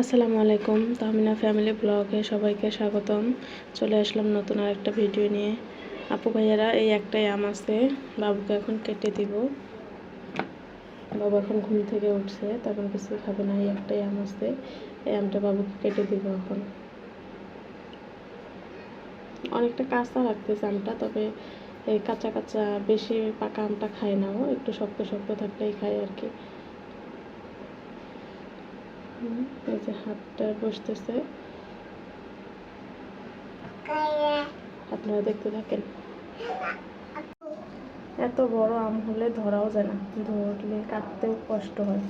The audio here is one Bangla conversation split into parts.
আসসালামু আলাইকুম, তাহমিনা ফ্যামিলি ব্লগে সবাইকে স্বাগতম। চলে আসলাম নতুন আর একটা ভিডিও নিয়ে। আপু ভাইয়ারা, এই একটাই আম আছে, বাবুকে এখন কেটে দিব। বাবু এখন ঘুম থেকে উঠছে তখন কিছু খাবে না, এই একটাই আম আছে। এই আমটা বাবুকে কেটে দিব এখন। অনেকটা কাঁচা লাগতেছে আমটা, তবে এই কাঁচা কাঁচা, বেশি পাকা আমটা খায় না ও, একটু শক্ত শক্ত থাকলেই খায় আর কি। এই যে হাতটা বসতেছে। আপনারা দেখতে থাকেন। এত বড় আম হলে ধরাও যায় না, ধরলে কাটতেও কষ্ট হয়।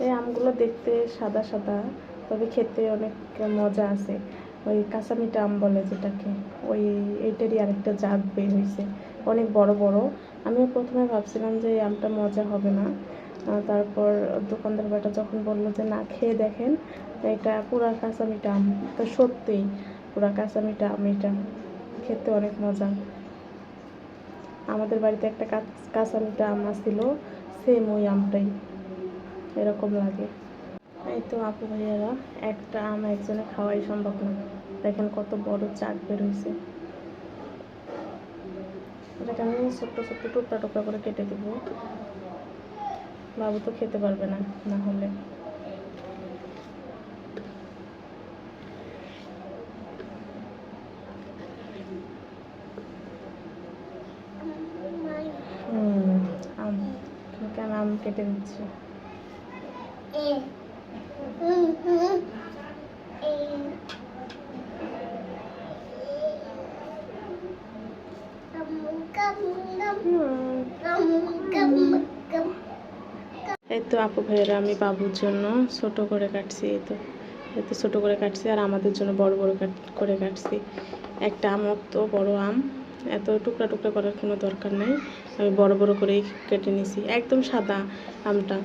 এই আমগুলো দেখতে সাদা সাদা, তবে খেতে অনেক মজা আছে। ওই কাঁচামিটা আম বলে যেটাকে, ওই এইটারই আরেকটা জাত বের হয়েছে অনেক বড় বড়। আমিও প্রথমে ভাবছিলাম যে এই আমটা মজা হবে না। তারপর দোকানদার বেটা যখন বলল যে, না, খেয়ে দেখেন, এটা পুরা কাঁচামিটা আম। তো সত্যিই, পুরা কাঁচামিটা আম এটা। খেতে অনেক মজা। আমাদের বাড়িতে একটা কাঁচ- কাঁচামিটা আম আসছিল সেম ওই আমটাই। এরকম লাগে। এই তো আপু ভাইয়ারা, একটা আম একজনে খাওয়াই সম্ভব না। দেখেন কত বড় চাক বের হয়েছে এটাকে আমি ছোট্ট ছোট্ট টুকরা টুকরা করে কেটে দেব। বাবু তো খেতে পারবে না না হলে। আম ওকে আমি আম কেটে দিচ্ছি এই তো আপু ভাইয়েরা, আমি বাবুর জন্য ছোট করে কাটছি, এই তো। এই তো ছোট করে কাটছি আর আমাদের জন্য বড় বড় কাট- করে কাটছি। একটা আম তো বড় আম, এত টুকরা টুকরা করার কোনো দরকার নেই। আমি বড় বড় করেই কেটে নিছি, একদম সাদা আমটা।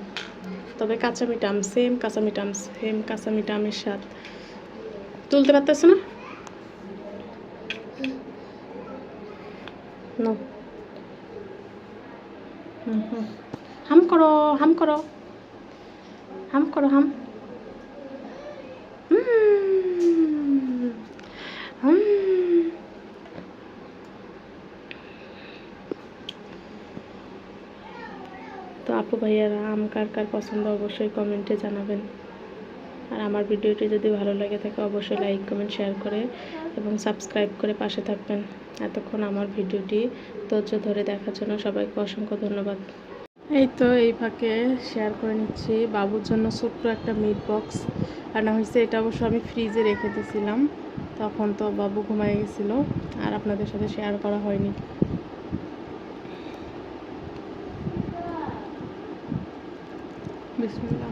তবে কাঁচা মিঠা আম সেম কাঁচা মিঠা আম সেম কাঁচা আমের স্বাদ। তুলতে পারতেছো না. হুম করো হাম করো হাম করো হুম তো আপু ভাইয়ারা, আম কার কার পছন্দ অবশ্যই কমেন্টে জানাবেন। আর আমার ভিডিওটি যদি ভালো লাগে থাকে, অবশ্যই লাইক কমেন্ট শেয়ার করে এবং সাবস্ক্রাইব করে পাশে থাকবেন। এতক্ষণ আমার ভিডিওটি ধৈর্য ধরে দেখার জন্য সবাইকে অসংখ্য ধন্যবাদ। এই তো এই ফাঁকে শেয়ার করে নিচ্ছি। বাবুর জন্য ছোট্ট একটা মিট বক্স রান্না হয়েছে এটা অবশ্য আমি ফ্রিজে রেখে দিয়েছিলাম। তখন তো বাবু ঘুমায় গেছিল আর আপনাদের সাথে শেয়ার করা হয়নি। বিসমিল্লাহ।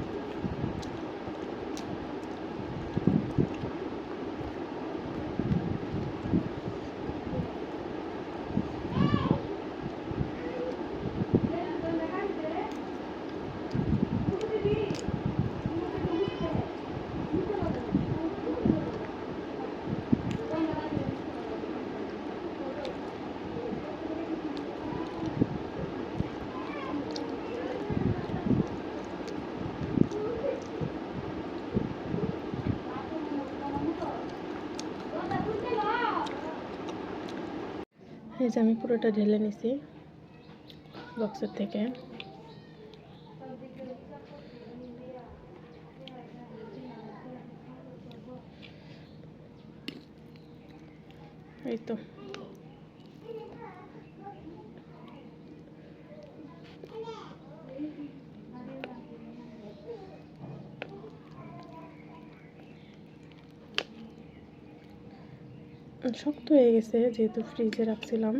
এই যে আমি পুরোটা ঢেলে নিছি বক্সের থেকে। এই তো। শক্ত হয়ে গেছে যেহেতু ফ্রিজে রাখছিলাম।